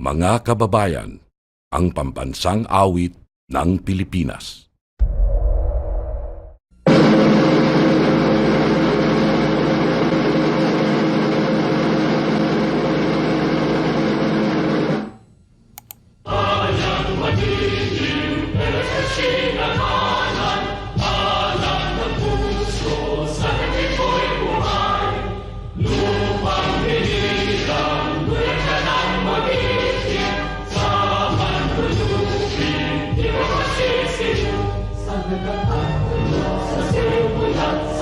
Mga kababayan, ang pambansang awit ng Pilipinas. Bayang magiging Pilipinas Sasayang buhat